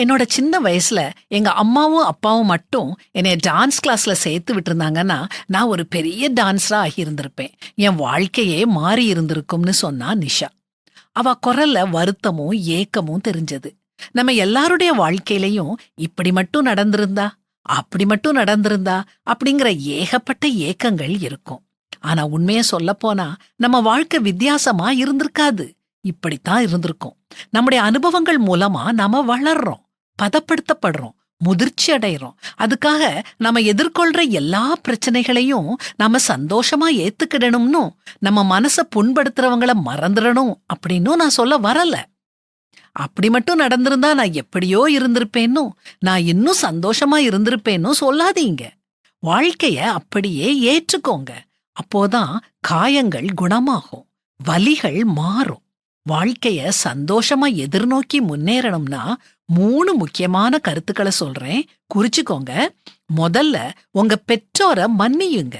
என்னோட சின்ன வயசுல எங்க அம்மாவும் அப்பாவும் மட்டும் என்னைய டான்ஸ் கிளாஸ்ல சேர்த்து விட்டுருந்தாங்கன்னா நான் ஒரு பெரிய டான்ஸரா ஆகியிருந்திருப்பேன். என் வாழ்க்கையே மாறி இருந்திருக்கும்னு சொன்னா நிஷா. அவ குரல்ல வருத்தமும் ஏக்கமும் தெரிஞ்சது. நம்ம எல்லாருடைய வாழ்க்கையிலயும் இப்படி மட்டும் நடந்திருந்தா அப்படி மட்டும் நடந்திருந்தா அப்படிங்கிற ஏகப்பட்ட ஏக்கங்கள் இருக்கும். ஆனா உண்மைய சொல்லப் போனா நம்ம வாழ்க்கை வித்தியாசமா இருந்திருக்காது. இப்படித்தான் இருந்திருக்கும். நம்முடைய அனுபவங்கள் மூலமா நாம வளர்றோம். பதப்படுத்தப்படுறோம் முதிர்ச்சி அடைகிறோம் அதுக்காக நம்ம எதிர்கொள்ற எல்லா பிரச்சனைகளையும் நாம சந்தோஷமா ஏத்துக்கிடணும்னு நம்ம மனச புண்படுத்துறவங்கள மறந்துடணும் அப்படின்னும் நான் சொல்ல வரல. அப்படி மட்டும் நடந்திருந்தா நான் எப்படியோ இருந்திருப்பேன்னு நான் இன்னும் சந்தோஷமா இருந்திருப்பேன்னு சொல்லாதீங்க. வாழ்க்கைய அப்படியே ஏற்றுக்கோங்க. அப்போதான் காயங்கள் குணமாகும் வலிகள் மாறும். வாழ்க்கைய சந்தோஷமா எதிர்நோக்கி முன்னேறணும்னா மூணு முக்கியமான கருத்துக்களை சொல்றேன். குறிச்சுக்கோங்க. முதல்ல உங்க பெற்றோரை மன்னியுங்க.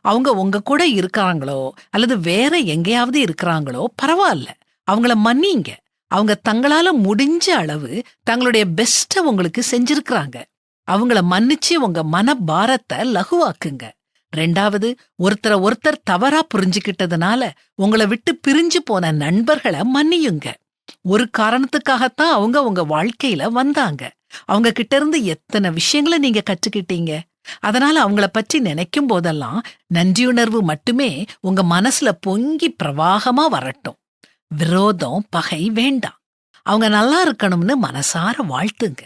அவங்க உங்க கூட இருக்கிறாங்களோ அல்லது வேற எங்கேயாவது இருக்கிறாங்களோ பரவாயில்ல. அவங்கள மன்னிங்க. அவங்க தங்களால முடிஞ்ச அளவு தங்களுடைய பெஸ்ட உங்களுக்கு செஞ்சிருக்கிறாங்க. அவங்கள மன்னிச்சு உங்க மன பாரத்தை லகுவாக்குங்க. ரெண்டாவது ஒருத்தரை ஒருத்தர் தவறா புரிஞ்சுக்கிட்டதுனால உங்களை விட்டு பிரிஞ்சு போன நண்பர்களை மன்னியுங்க. ஒரு காரணத்துக்காகத்தான் அவங்க உங்க வாழ்க்கையில வந்தாங்க. அவங்க கிட்ட இருந்து எத்தனை விஷயங்களை நீங்க கற்றுக்கிட்டீங்க? அதனால அவங்கள பற்றி நினைக்கும் போதெல்லாம் நன்றியுணர்வு மட்டுமே உங்க மனசுல பொங்கி பிரவாகமா வரட்டும். விரோதம் பகை வேண்டாம். அவங்க நல்லா இருக்கணும்னு மனசார வாழ்த்துங்க.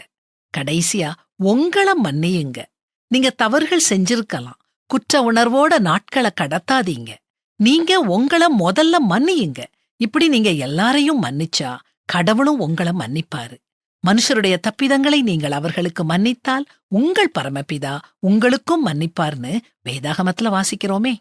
கடைசியா உங்கள மன்னியுங்க. நீங்க தவறுகள் செஞ்சிருக்கலாம். குற்ற உணர்வோட நாட்களை கடத்தாதீங்க. நீங்க உங்கள முதல்ல மன்னியுங்க. இப்படி நீங்க எல்லாரையும் மன்னிச்சா கடவுளும் உங்களை மன்னிப்பாரு. மனுஷருடைய தப்பிதங்களை நீங்கள் அவர்களுக்கு மன்னித்தால் உங்கள் பரமபிதா உங்களுக்கும் மன்னிப்பார்னு வேதாகமத்துல வாசிக்கிறோமே.